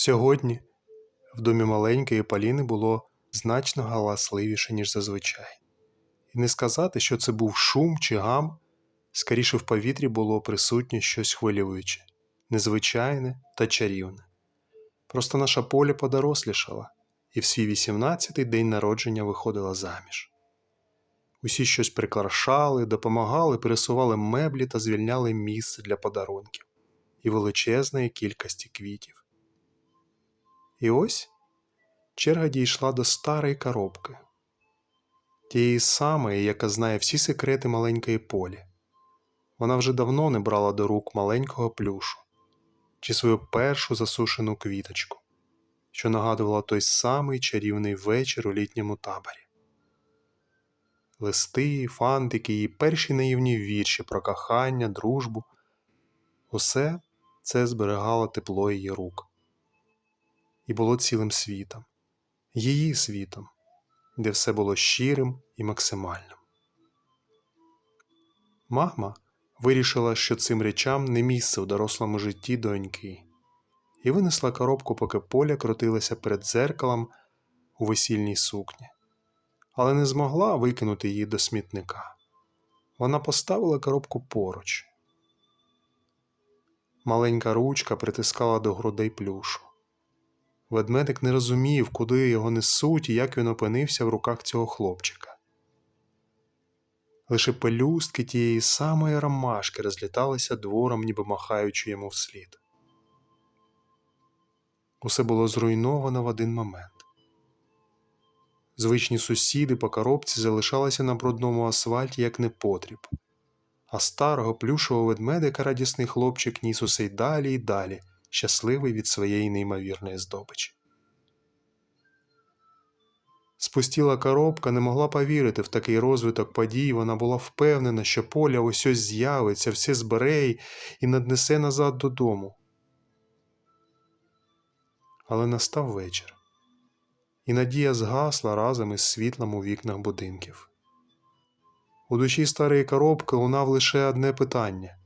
Сьогодні в домі маленької Поліни було значно галасливіше, ніж зазвичай. І не сказати, що це був шум чи гам, скоріше в повітрі було присутнє щось хвилююче, незвичайне та чарівне. Просто наша поля подорослішала і в свій 18-й день народження виходила заміж. Усі щось прикрашали, допомагали, пересували меблі та звільняли місце для подарунків і величезної кількості квітів. І ось черга дійшла до старої коробки, тієї самої, яка знає всі секрети маленької полі. Вона вже давно не брала до рук маленького плюшу чи свою першу засушену квіточку, що нагадувала той самий чарівний вечір у літньому таборі. Листи, фантики і перші наївні вірші про кохання, дружбу усе це зберігало тепло її рук і було цілим світом, її світом, де все було щирим і максимальним. Мама вирішила, що цим речам не місце у дорослому житті доньки, і винесла коробку, поки поля крутилася перед дзеркалом у весільній сукні, але не змогла викинути її до смітника. Вона поставила коробку поруч. Маленька ручка притискала до грудей плюшу. Ведмедик не розумів, куди його несуть і як він опинився в руках цього хлопчика. Лише пелюстки тієї самої ромашки розліталися двором, ніби махаючи йому вслід. Усе було зруйновано в один момент. Звичні сусіди по коробці залишалися на брудному асфальті як непотріб, а старого плюшового ведмедика радісний хлопчик ніс усе й далі й далі, щасливий від своєї неймовірної здобичі. Спустіла коробка, не могла повірити в такий розвиток подій. Вона була впевнена, що поля ось ось з'явиться, все збере і наднесе назад додому. Але настав вечір, і надія згасла разом із світлом у вікнах будинків. У душі старої коробки лунав лише одне питання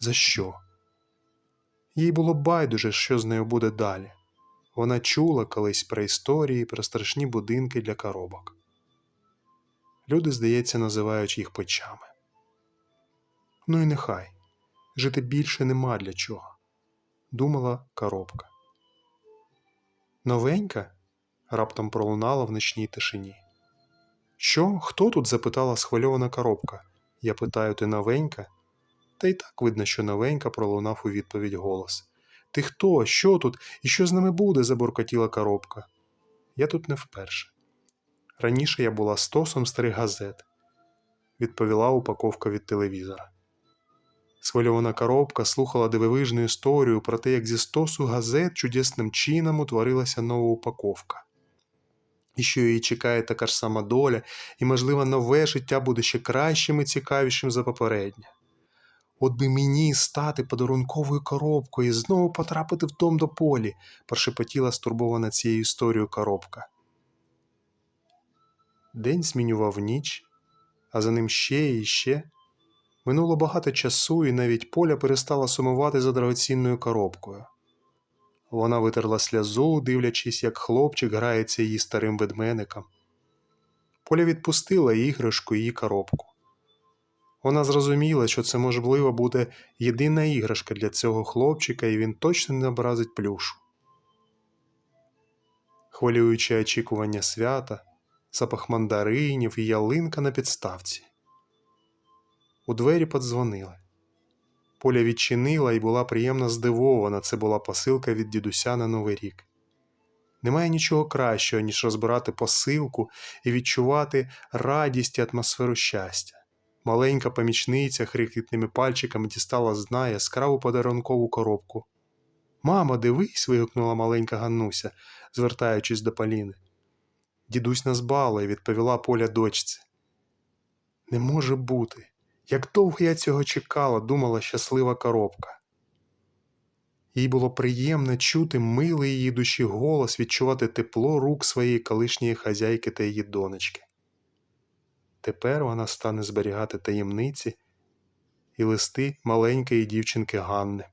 За що? Їй було байдуже, що з нею буде далі. Вона чула колись про історії, про страшні будинки для коробок. Люди, здається, називають їх печами. Ну і нехай жити більше нема для чого, думала коробка. Новенька? раптом пролунала в ночній тишині. Що? Хто тут? запитала схвильована коробка. Я питаю, ти новенька? Та й так видно, що новенька пролунав у відповідь голос. Ти хто? Що тут? І що з ними буде? забуркотіла коробка. Я тут не вперше. Раніше я була стосом старих газет, відповіла упаковка від телевізора. Схвильована коробка слухала дивовижну історію про те, як зі стосу газет чудесним чином утворилася нова упаковка. І що її чекає така ж сама доля, і, можливо, нове життя буде ще кращим і цікавішим за попереднє. От би мені стати подарунковою коробкою і знову потрапити в дом до полі, прошепотіла стурбована цією історією коробка. День змінював ніч, а за ним ще і ще. Минуло багато часу, і навіть поля перестала сумувати за дорогоцінною коробкою. Вона витерла сльозу, дивлячись, як хлопчик грається її старим ведмеником. Поля відпустила іграшку її коробку. Вона зрозуміла, що це, можливо, буде єдина іграшка для цього хлопчика, і він точно не образить плюшу. Хвилююче очікування свята, запах мандаринів і ялинка на підставці. У двері подзвонили. Поля відчинила і була приємно здивована. Це була посилка від дідуся на Новий рік. Немає нічого кращого, ніж розбирати посилку і відчувати радість і атмосферу щастя. Маленька помічниця хрикітними пальчиками дістала з дна яскраву подарункову коробку. Мамо, дивись. вигукнула маленька Ганнуся, звертаючись до Поліни. Дідусь нас бала і відповіла Поля дочці. Не може бути. Як довго я цього чекала, думала щаслива коробка. Їй було приємно чути милий її душі голос, відчувати тепло рук своєї колишньої хазяйки та її донечки. Тепер вона стане зберігати таємниці і листи маленької дівчинки Ганни.